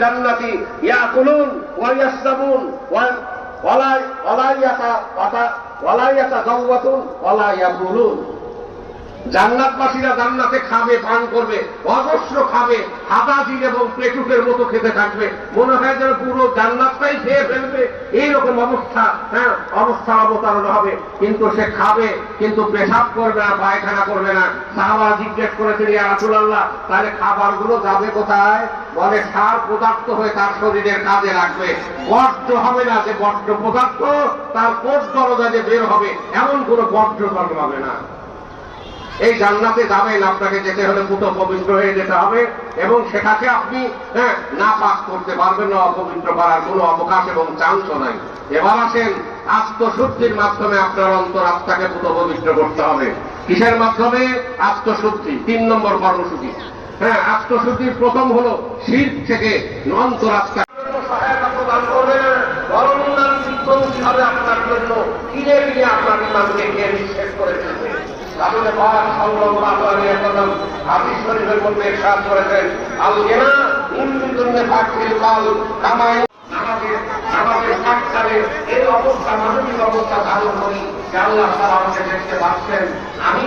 জান্নাতি ইয়াকুলুন ওয়া ইয়াশরাবুন ওয়া ওয়ালা ওয়ালা ইয়াতা ওয়ালা ইয়াতাযাওয়াতুন ওয়ালা ইয়াবুলুন জান্নাতবাসীরা জান্নাতে খাবে, পান করবে, অজস্র খাবে হাতাজির এবং পেটুকের মতো খেতে থাকবে। মনে হয় যেন পুরো জান্নাতটাই খেয়ে ফেলবে। এইরকম অবস্থা হ্যাঁ অবস্থা অবতারণ হবে। কিন্তু সে খাবে, কিন্তু পেশাব করবে না, পায়খানা করবে না। সাহাবা জিজ্ঞেস করেছেন, ইয়া রাসূলুল্লাহ, তাহলে খাবারগুলো যাবে কোথায়? বলে সার পদার্থ হয়ে তার শরীরের কাজে লাগবে। বড্ড হবে না যে বড্ড পদার্থ, তার কোষ দরজা যে বের হবে, এমন কোনো বড্ড জন্মাবে না। এই জান্নাতে যাবেন আপনাকে যেতে হলে পুত পবিত্র হয়ে যেতে হবে এবং সেটাকে আপনি হ্যাঁ না পাক করতে পারবেন না অপবিত্র করার কোনো অবকাশ এবং চান্সও নাই। এবার আসেন আত্মশুদ্ধির মাধ্যমে আপনার অন্তর আত্মাকে পুত পবিত্র করতে হবে। কিসের মাধ্যমে? আত্মশুদ্ধি তিন নম্বর কর্মসূচি। হ্যাঁ আত্মশুদ্ধির প্রথম হলো শীত থেকে অন্তর আত্মা সহায়তা প্রদান করবে না বরং উন্নয়ন আপনার জন্য কিনে কিনে আপনার ইমানকে কে করে ফেলবে রাসূলের পাক সাল্লাল্লাহু আলাইহি ওয়াসাল্লাম হাদিস শরীফের মধ্যে ইরশাদ করেছেন আল গিনা ইনফিকুন নিফাকিল কাল কামাই নামাজের নামাজের সাক্ষারে এই অবস্থা মানবিক অবস্থা আমাকে দেখতে পাচ্ছেন আমি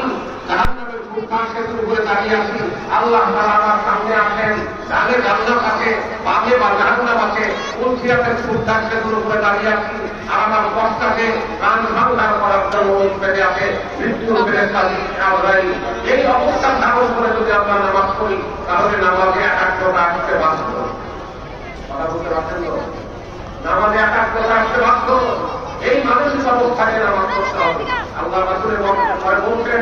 সেতুর দাঁড়িয়ে আছি। আল্লাহ তাআলা আমার সামনে আসেন। ডানে জান্নাত আছে বামে বা জাহান্নাম আছে কুলসিয়াতের ফুটপাথ সেতুর উপরে দাঁড়িয়ে আছি। আর আমার কষ্টাকে কান ভাঙ্গার করার জন্য পেটে আছে। মৃত্যুর আওরাই এই অবস্থা ধারণ করে যদি আমরা নামাজ পড়ি, তাহলে নামাজে একাগ্রতা আসতে বাধ্য। কথা বলতে পারছেন তো? নামাজে একাগ্রতা আসতে বাধ্য। এই মানসিক অবস্থায় নামাজ পড়তে হবে। আল্লাহ রাসূলের বলছেন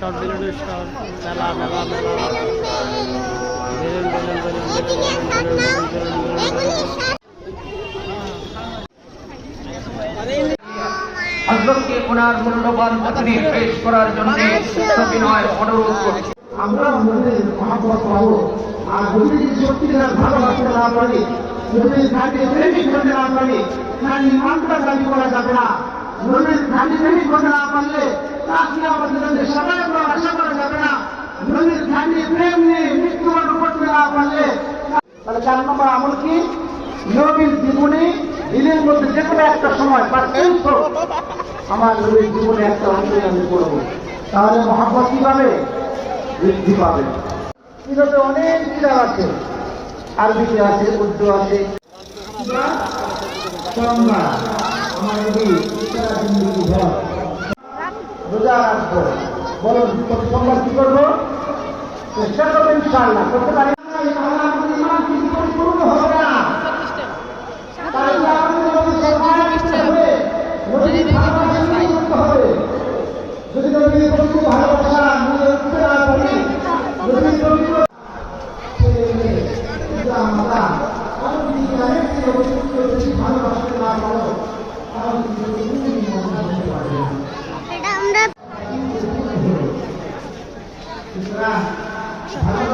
স্বর বেলুনের স্বর মেলা মেলা মেলা balloon balloon balloon balloon balloon balloon হজরতকে ওনার মূল্যবান বচনে পেশ করার জন্য সবিনয় অনুরোধ করছি আমরা মুমিনের মহাপথ পাবো আর মুমিনের শক্তি যারা ভালোবাসতে না পারি মুমিন ঘাটে প্রেমিক হতে না পারি তার ইমানটা দাবি করা যাবে না মুমিন ঘাটে প্রেমিক হতে না পারলে তাকে আমাদের জন্য সবাই আমরা আশা জীবনে দিনের মধ্যে যে কোনো একটা সময় বা আমার নবীর জীবনে একটা অন্তরে আমি করব। তাহলে মহাব্বত কীভাবে? বৃদ্ধি পাবে। কীভাবে? অনেক কিতাব আছে। আরবিতে আছে, উর্দু আছে। আমার নবী সারা জিন্দগি ভর রোজা রাখব বলুন সোমবার কি করব? চেষ্টা করব ইনশাআল্লাহ। করতে পারি না, তাহলে 是吧？